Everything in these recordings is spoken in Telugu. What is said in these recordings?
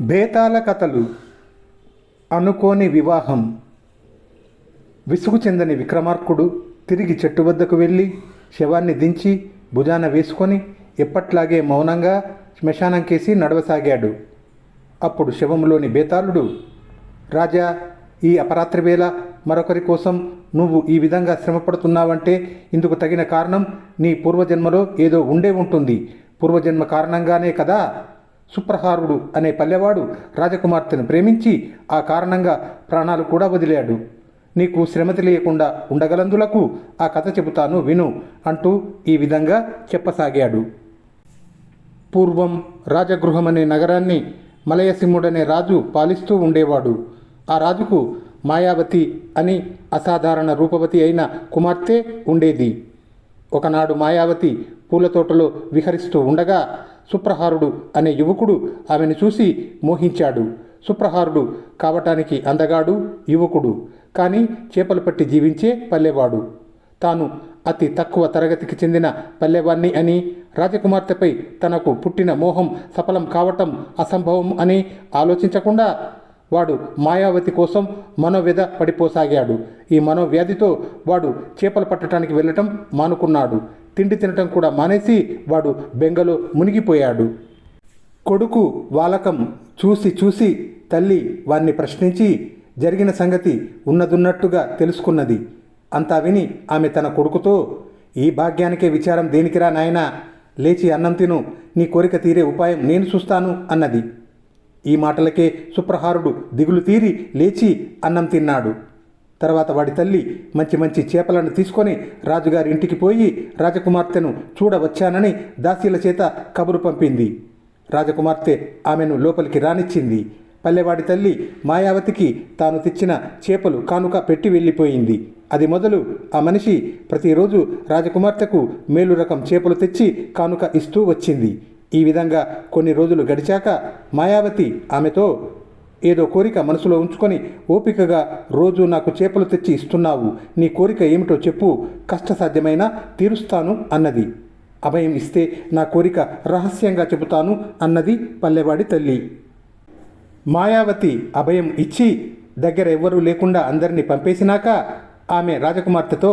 బేతాల కథలు అనుకోని వివాహం. విసుగు చెందని విక్రమార్కుడు తిరిగి చెట్టు వద్దకు వెళ్ళి శవాన్ని దించి భుజాన వేసుకొని ఎప్పట్లాగే మౌనంగా శ్మశానం కేసి నడవసాగాడు. అప్పుడు శవంలోని బేతాళుడు రాజా ఈ అపరాత్రి వేళ మరొకరి కోసం నువ్వు ఈ విధంగా శ్రమపడుతున్నావంటే ఇందుకు తగిన కారణం నీ పూర్వజన్మలో ఏదో ఉండే ఉంటుంది. పూర్వజన్మ కారణంగానే కదా సుప్రహారుడు అనే పల్లెవాడు రాజకుమార్తెను ప్రేమించి ఆ కారణంగా ప్రాణాలు కూడా వదిలాడు. నీకు శ్రమ తెలియకుండా ఉండగలందులకు ఆ కథ చెబుతాను విను అంటూ ఈ విధంగా చెప్పసాగాడు. పూర్వం రాజగృహం అనే నగరాన్ని మలయసింహుడనే రాజు పాలిస్తూ ఉండేవాడు. ఆ రాజుకు మాయావతి అని అసాధారణ రూపవతి అయిన కుమార్తె ఉండేది. ఒకనాడు మాయావతి పూల తోటలో విహరిస్తూ ఉండగా సుప్రహారుడు అనే యువకుడు ఆమెను చూసి మోహించాడు. సుప్రహారుడు కావటానికి అందగాడు యువకుడు. కానీ చేపలు పట్టి జీవించే పల్లెవాడు. తాను అతి తక్కువ తరగతికి చెందిన పల్లెవాణ్ణి అని రాజకుమార్తెపై తనకు పుట్టిన మోహం సఫలం కావటం అసంభవం అని ఆలోచించకుండా వాడు మాయావతి కోసం మనోవ్యధ పడిపోసాగాడు. ఈ మనోవ్యాధితో వాడు చేపలు పట్టడానికి వెళ్ళటం మానుకున్నాడు. తిండి తినటం కూడా మానేసి వాడు బెంగలో మునిగిపోయాడు. కొడుకు వాలకం చూసి చూసి తల్లి వాణ్ణి ప్రశ్నించి జరిగిన సంగతి ఉన్నదున్నట్టుగా తెలుసుకున్నది. అంతా విని ఆమె తన కొడుకుతో ఈ భాగ్యానికే విచారం దేనికిరా నాయనా లేచి అన్నం తిను నీ కోరిక తీరే ఉపాయం నేను చూస్తాను అన్నది. ఈ మాటలకే సుప్రహారుడు దిగులు తీరి లేచి అన్నం తిన్నాడు. తర్వాత వాడి తల్లి మంచి మంచి చేపలను తీసుకొని రాజుగారి ఇంటికి పోయి రాజకుమార్తెను చూడవచ్చానని దాసీల చేత కబురు పంపింది. రాజకుమార్తె ఆమెను లోపలికి రానిచ్చింది. పల్లెవాడి తల్లి మాయావతికి తాను తెచ్చిన చేపలు కానుక పెట్టి వెళ్ళిపోయింది. అది మొదలు ఆ మనిషి ప్రతిరోజు రాజకుమార్తెకు మేలు రకం చేపలు తెచ్చి కానుక ఇస్తూ వచ్చింది. ఈ విధంగా కొన్ని రోజులు గడిచాక మాయావతి ఆమెతో ఏదో కోరిక మనసులో ఉంచుకొని ఓపికగా రోజు నాకు చేపలు తెచ్చి ఇస్తున్నావు. నీ కోరిక ఏమిటో చెప్పు. కష్టసాధ్యమైనా తీరుస్తాను అన్నది. అభయం ఇస్తే నా కోరిక రహస్యంగా చెబుతాను అన్నది పల్లెవాడి తల్లి. మాయావతి అభయం ఇచ్చి దగ్గర ఎవ్వరూ లేకుండా అందరినీ పంపేసినాక ఆమె రాజకుమార్తెతో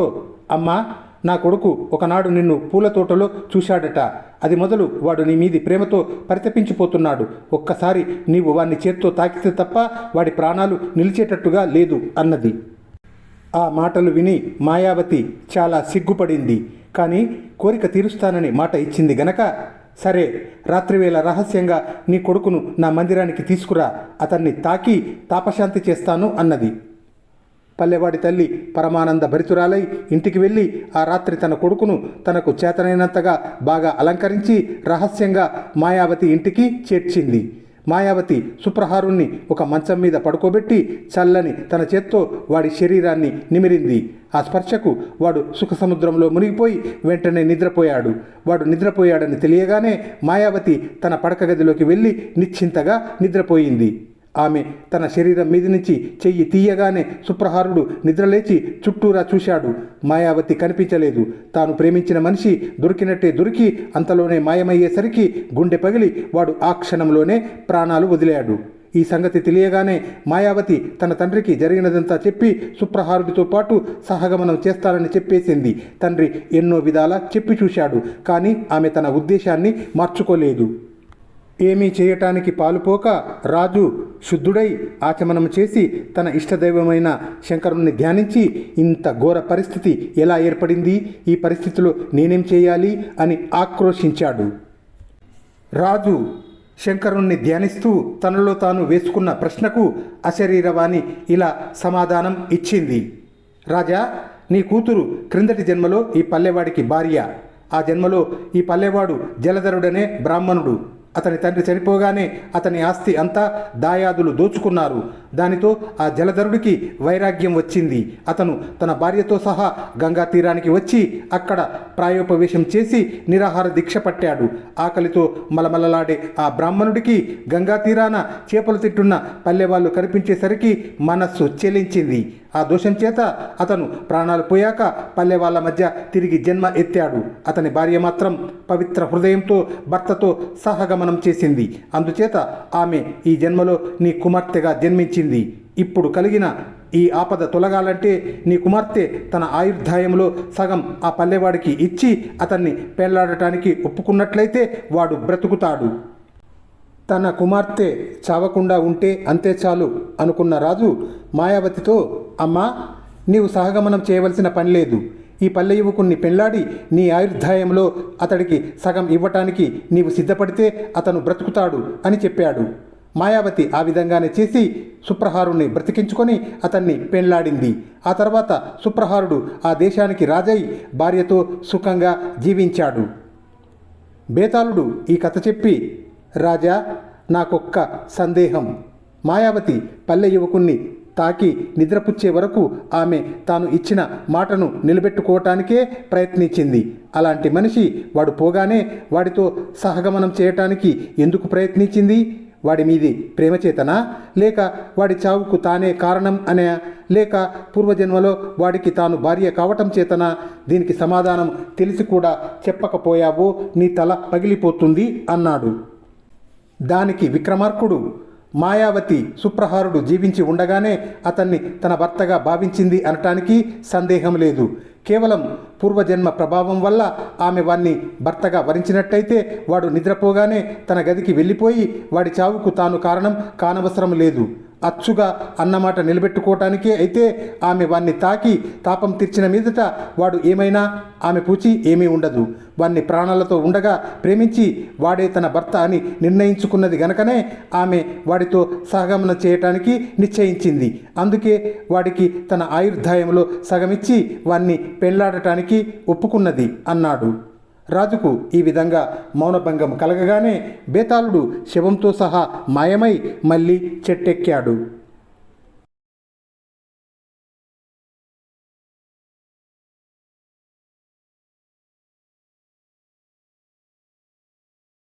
అమ్మా నా కొడుకు ఒకనాడు నిన్ను పూల తోటలో చూశాడట. అది మొదలు వాడు నీ మీది ప్రేమతో పరితపించిపోతున్నాడు. ఒక్కసారి నీవు వాడిని చేత్తో తాకితే తప్ప వాడి ప్రాణాలు నిలిచేటట్టుగా లేదు అన్నది. ఆ మాటలు విని మాయావతి చాలా సిగ్గుపడింది. కానీ కోరిక తీరుస్తానని మాట ఇచ్చింది గనక సరే రాత్రివేళ రహస్యంగా నీ కొడుకును నా మందిరానికి తీసుకురా. అతన్ని తాకి తాపశాంతి చేస్తాను అన్నది. పల్లెవాడి తల్లి పరమానంద భరితురాలై ఇంటికి వెళ్ళి ఆ రాత్రి తన కొడుకును తనకు చేతనైనంతగా బాగా అలంకరించి రహస్యంగా మాయావతి ఇంటికి చేర్చింది. మాయావతి సుప్రహారుణ్ణి ఒక మంచం మీద పడుకోబెట్టి చల్లని తన చేత్తో వాడి శరీరాన్ని నిమిరింది. ఆ స్పర్శకు వాడు సుఖ సముద్రంలో మునిగిపోయి వెంటనే నిద్రపోయాడు. వాడు నిద్రపోయాడని తెలియగానే మాయావతి తన పడక గదిలోకి వెళ్ళి నిశ్చింతగా నిద్రపోయింది. ఆమె తన శరీరం మీద నుంచి చెయ్యి తీయగానే సుప్రహారుడు నిద్రలేచి చుట్టూరా చూశాడు. మాయావతి కనిపించలేదు. తాను ప్రేమించిన మనిషి దొరికినట్టే దొరికి అంతలోనే మాయమయ్యేసరికి గుండె పగిలి వాడు ఆ క్షణంలోనే ప్రాణాలు వదిలాడు. ఈ సంగతి తెలియగానే మాయావతి తన తండ్రికి జరిగినదంతా చెప్పి సుప్రహారుడితో పాటు సహగమనం చేస్తానని చెప్పేసింది. తండ్రి ఎన్నో విధాలా చెప్పి చూశాడు. కానీ ఆమె తన ఉద్దేశాన్ని మార్చుకోలేదు. ఏమీ చేయటానికి పాలుపోక రాజు శుద్ధుడై ఆచమనం చేసి తన ఇష్టదైవమైన శంకరుణ్ణి ధ్యానించి ఇంత ఘోర పరిస్థితి ఎలా ఏర్పడింది? ఈ పరిస్థితిలో నేనేం చేయాలి? అని ఆక్రోశించాడు. రాజు శంకరుణ్ణి ధ్యానిస్తూ తనలో తాను వేసుకున్న ప్రశ్నకు అశరీరవాణి ఇలా సమాధానం ఇచ్చింది. రాజా నీ కూతురు క్రిందటి జన్మలో ఈ పల్లెవాడికి భార్య. ఆ జన్మలో ఈ పల్లెవాడు జలధరుడనే బ్రాహ్మణుడు. అతని తండ్రి చనిపోగానే అతని ఆస్తి అంతా దాయాదులు దోచుకున్నారు. దానితో ఆ జలధరుడికి వైరాగ్యం వచ్చింది. అతను తన భార్యతో సహా గంగా తీరానికి వచ్చి అక్కడ ప్రాయోపవేశం చేసి నిరాహార దీక్ష పట్టాడు. ఆకలితో మలమలలాడే ఆ బ్రాహ్మణుడికి గంగా తీరాన చేపలు తిట్టున్న పల్లెవాళ్ళు కనిపించేసరికి మనస్సు చెలించింది. ఆ దోషం చేత అతను ప్రాణాలు పోయాక పల్లె వాళ్ళ మధ్య తిరిగి జన్మ ఎత్తాడు. అతని భార్య మాత్రం పవిత్ర హృదయంతో భర్తతో సహగమనం చేసింది. అందుచేత ఆమె ఈ జన్మలో నీ కుమార్తెగా జన్మించింది. ఇప్పుడు కలిగిన ఈ ఆపద తొలగాలంటే నీ కుమార్తె తన ఆయుర్దాయంలో సగం ఆ పల్లెవాడికి ఇచ్చి అతన్ని పెళ్ళాడటానికి ఒప్పుకున్నట్లయితే వాడు బ్రతుకుతాడు. తన కుమార్తె చావకుండా ఉంటే అంతే చాలు అనుకున్న రాజు మాయావతితో అమ్మా నీవు సహగమనం చేయవలసిన పని లేదు. ఈ పల్లె యువకుణ్ణి పెళ్ళాడి నీ ఆయుర్ధాయంలో అతడికి సగం ఇవ్వటానికి నీవు సిద్ధపడితే అతను బ్రతుకుతాడు అని చెప్పాడు. మాయావతి ఆ విధంగానే చేసి సుప్రహారుణ్ణి బ్రతికించుకొని అతన్ని పెళ్ళాడింది. ఆ తర్వాత సుప్రహారుడు ఆ దేశానికి రాజై భార్యతో సుఖంగా జీవించాడు. బేతాళుడు ఈ కథ చెప్పి రాజా నాకొక్క సందేహం. మాయావతి పల్లె యువకుణ్ణి తాకి నిద్రపుచ్చే వరకు ఆమె తాను ఇచ్చిన మాటను నిలబెట్టుకోవటానికే ప్రయత్నించింది. అలాంటి మనిషి వాడు పోగానే వాడితో సహగమనం చేయటానికి ఎందుకు ప్రయత్నించింది? వాడి మీది ప్రేమచేతనా? లేక వాడి చావుకు తానే కారణం అనే లేక పూర్వజన్మలో వాడికి తాను భార్య కావటం చేతనా? దీనికి సమాధానం తెలిసి కూడా చెప్పకపోయావో నీ తల పగిలిపోతుంది అన్నాడు. దానికి విక్రమార్కుడు మాయావతి సుప్రహారుడు జీవించి ఉండగానే అతన్ని తన భర్తగా భావించింది అనటానికి సందేహం లేదు. కేవలం పూర్వజన్మ ప్రభావం వల్ల ఆమె వాణ్ణి భర్తగా వరించినట్టయితే వాడు నిద్రపోగానే తన గదికి వెళ్ళిపోయి వాడి చావుకు తాను కారణం కానవసరం లేదు. అచ్చుగా అన్నమాట నిలబెట్టుకోవటానికే అయితే ఆమె వాణ్ణి తాకి తాపం తీర్చిన మీదట వాడు ఏమైనా ఆమె పూచి ఏమీ ఉండదు. వాణ్ణి ప్రాణాలతో ఉండగా ప్రేమించి వాడే తన భర్త అని నిర్ణయించుకున్నది గనకనే ఆమె వాడితో సహగమనం చేయటానికి నిశ్చయించింది. అందుకే వాడికి తన ఆయుర్దాయంలో సగమిచ్చి వాణ్ణి పెళ్ళాడటానికి ఒప్పుకున్నది అన్నాడు. రాజుకు ఈ విధంగా మౌనభంగం కలగగానే బేతాళుడు శవంతో సహా మాయమై మళ్ళీ చెట్టెక్కాడు.